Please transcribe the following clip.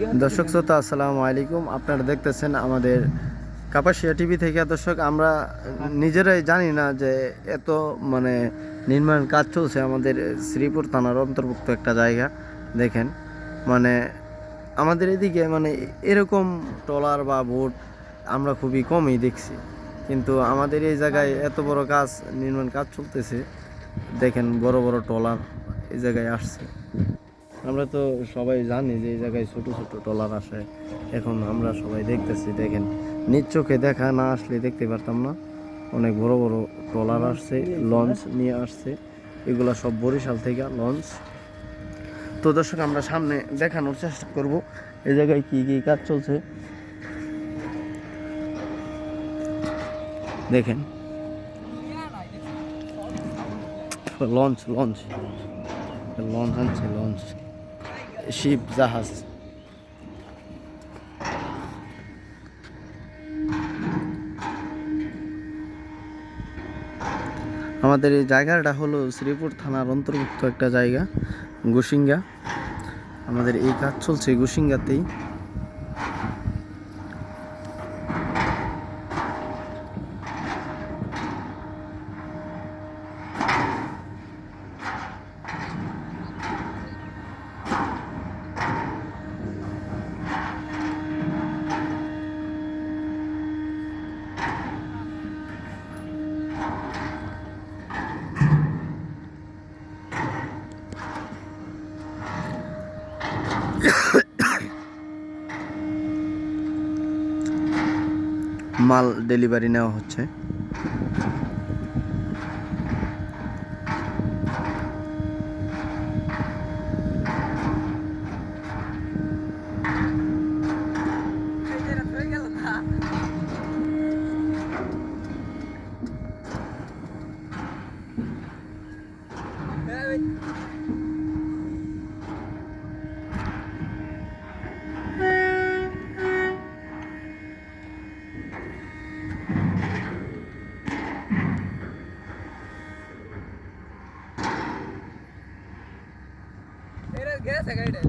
দর্শক শ্রোতা, আসসালামু আলাইকুম। আপনারা দেখতেছেন আমাদের কাপাসিয়া টিভি থেকে। দর্শক, আমরা নিজেরাই জানি না যে এত মানে নির্মাণ কাজ চলছে আমাদের শ্রীপুর থানার অন্তর্ভুক্ত একটা জায়গা। দেখেন মানে আমাদের এদিকে মানে এরকম ট্রলার বা বোট আমরা খুবই কমই দেখছি। কিন্তু আমাদের এই জায়গায় এত বড় কাজ, নির্মাণ কাজ চলতেছে। দেখেন, বড় বড় ট্রলার এই জায়গায় আসছে। আমরা তো সবাই জানি যে এই জায়গায় ছোট ছোট ট্রলার আসে এখন আমরা সবাই দেখতেছি, দেখেন। নিজ চোখে দেখা না আসলে দেখতে পারতাম না। অনেক বড় বড় ট্রলার আসছে, লঞ্চ নিয়ে আসছে। এগুলো সব বরিশাল থেকে লঞ্চ। তো দর্শক, আমরা সামনে দেখানোর চেষ্টা করব এই জায়গায় কি কি কাজ চলছে। দেখেন। Launch launch. লঞ্চ আনছে, লঞ্চ। শিপ জাহাজ আমাদের এই জায়গাটা হলো শ্রীপুর থানার অন্তর্ভুক্ত একটা জায়গা গুসিঙ্গা আমাদের এই কাজ চলছে গুসিঙ্গাতেই মাল ডেলিভারি নেওয়া হচ্ছে। গেছে গাড়িটা गया सेकंड है